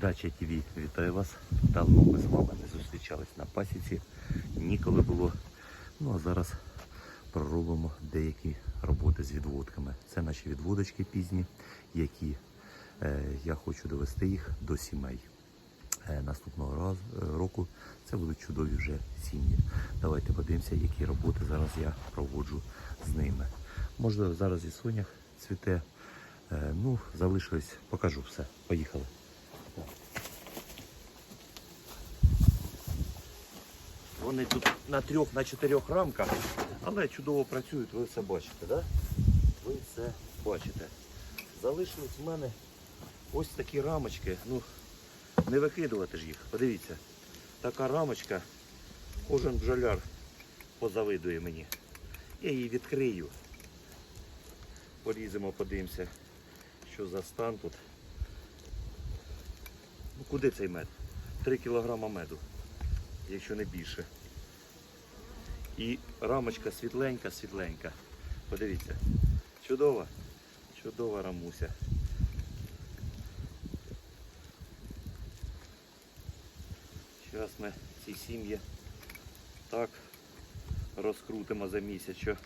Дача ТВ вітаю вас. Давно ми з вами не зустрічались на пасіці. Ніколи було. Ну а зараз проробимо деякі роботи з відводками. Це наші відводочки пізні, які е, я хочу довести їх до сімей. Е, наступного разу, е, року це будуть чудові вже сім'ї. Давайте подивимося, які роботи зараз я проводжу з ними. Можливо, зараз і сонях цвіте. Е, ну, залишилось, покажу все. Поїхали. Вони тут на трьох, на чотирьох рамках, але чудово працюють, ви все бачите, да? Ви все бачите. Залишились в мене ось такі рамочки. Ну, не викидувати ж їх. Подивіться. Така рамочка, кожен бджоляр позавидує мені. Я її відкрию. Поліземо, подивимося, що за стан тут. Ну куди цей мед? 3 кілограма меду, якщо не більше. І рамочка світленька, світленька. Подивіться. Чудова, чудова рамуся. Зараз ми ці сім'ї так розкрутимо за місяць, що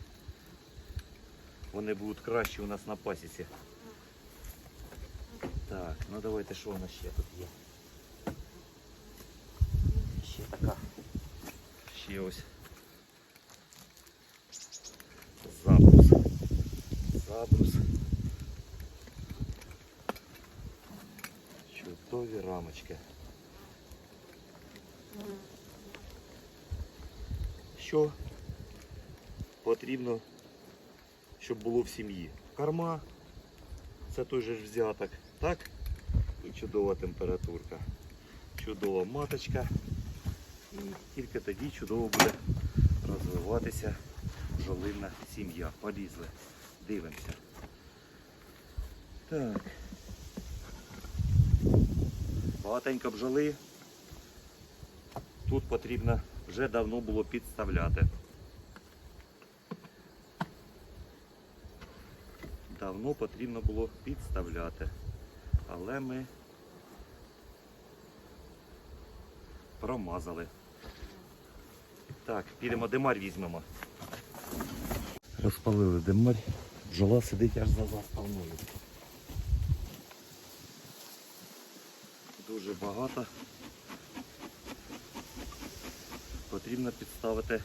вони будуть кращі у нас на пасіці. Так, ну давайте що у нас ще тут є? Ще така. Ще ось. Забрус. Забрус. Чудові рамочки. Що потрібно, щоб було в сім'ї? Корма, це той же взяток, так? І чудова температурка. Чудова маточка. І тільки тоді чудово буде розвиватися бджолина сім'я. Полізли. Дивимося. Так. Багатенько бджоли. Тут потрібно вже давно було підставляти. Давно потрібно було підставляти. Але ми промазали. Так, підемо димарь візьмемо. Розпалили димарь, бджола сидить аж за заставною. Дуже багато. Потрібно підставити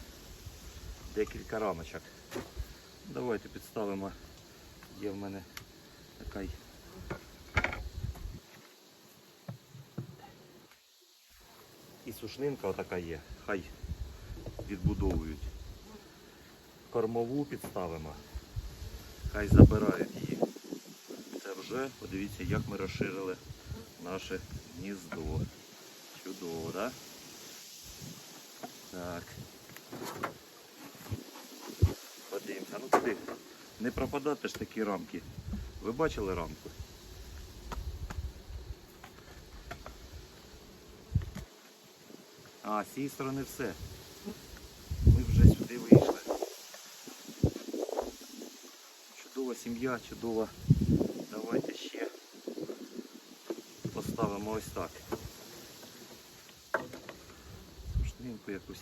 декілька рамочок. Давайте підставимо. Є в мене така і сушнинка отака є. Хай відбудовують. Кормову підставимо. Хай забирають її. Це вже, подивіться, як ми розширили наше гніздо. Чудово, так? Да? Так. Подивимося. Ну куди? Не пропадати ж такі рамки. Ви бачили рамку? А, з цієї сторони все. Ми вже сюди вийшли. Чудова сім'я, чудова. Давайте ще поставимо ось так. Сушнинку якусь.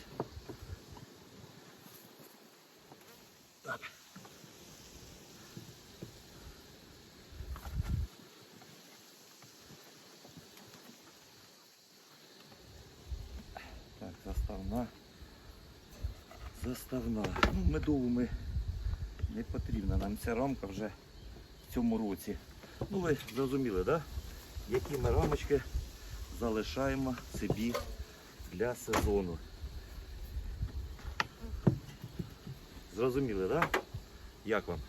Так. Так, заставна. Заставна. Ну, медову ми не потрібна. Нам ця рамка вже в цьому році. Ну ви зрозуміли? Да? Які ми рамочки залишаємо собі для сезону. Зрозуміли, так? Да? Як вам?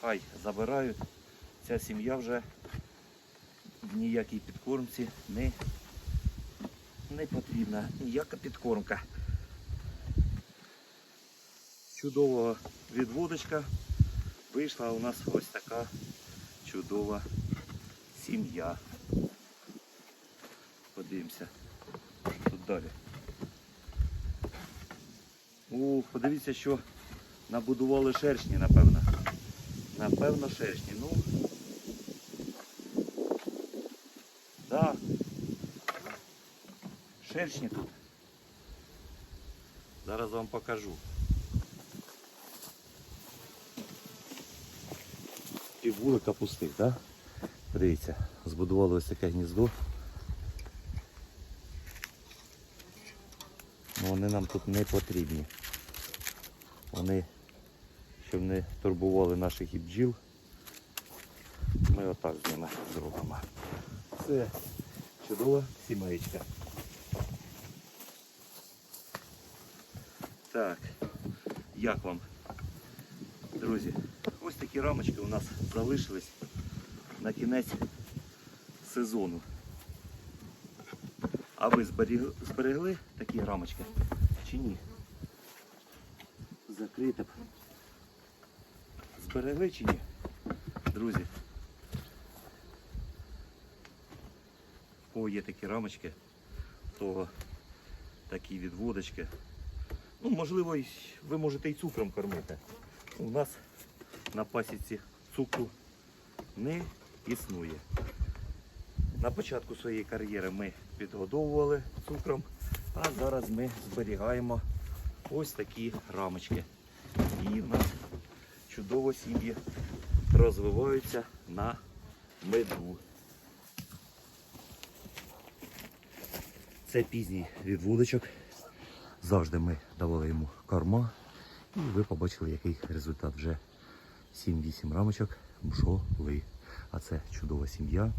Хай забирають. Ця сім'я вже в ніякій підкормці не, не потрібна. Ніяка підкормка. Чудова відводочка. Вийшла у нас ось така чудова сім'я. Подивимося, тут далі. О, подивіться, що набудували шершні, напевно. Напевно, шершні. Ну, Да. Шершні тут. Зараз вам покажу. Піввулика пустих, так? Да? Подивіться, збудували ось таке гніздо. Ну, вони нам тут не потрібні. Вони, щоб не турбували наших і бджіл, ми отак з ними зробимо. Це чудова сімейка. Так, як вам, друзі? Ось такі рамочки у нас залишились на кінець сезону. А ви зберегли такі рамочки чи ні? Закрите б. Зберегли чи ні? Друзі. Кого є такі рамочки, то такі відводочки. Ну, можливо, ви можете і цукром кормити. У нас на пасіці цукру не існує. На початку своєї кар'єри ми підгодовували цукром, а зараз ми зберігаємо ось такі рамочки. І в нас чудово сім'ї розвиваються на меду. Це пізній відводочок. Завжди ми давали йому корма. І ви побачили, який результат вже 7-8 рамочок бджоли. А це чудова сім'я,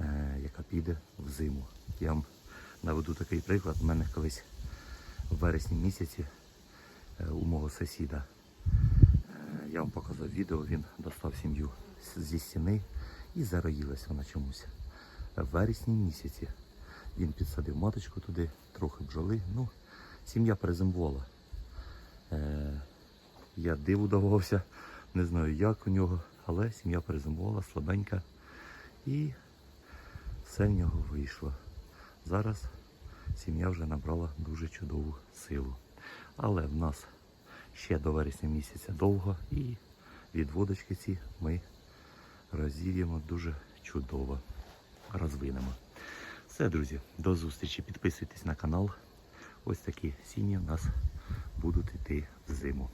е, яка піде в зиму. Я вам наведу такий приклад. У мене колись в вересні місяці е, у мого сусіда. е, Я вам показав відео, він достав сім'ю зі стіни і зароїлась вона чомусь. В вересні місяці він підсадив маточку туди, трохи бджоли. Ну, сім'я перезимувала. Е, я диву давався, не знаю як у нього, але сім'я перезимувала, слабенька. І все в нього вийшло. Зараз сім'я вже набрала дуже чудову силу. Але в нас ще до вересня місяця довго і відводочки ці ми розів'ємо дуже чудово, розвинемо. Все, друзі, до зустрічі. Підписуйтесь на канал. Ось такі сіні у нас будуть йти в зиму.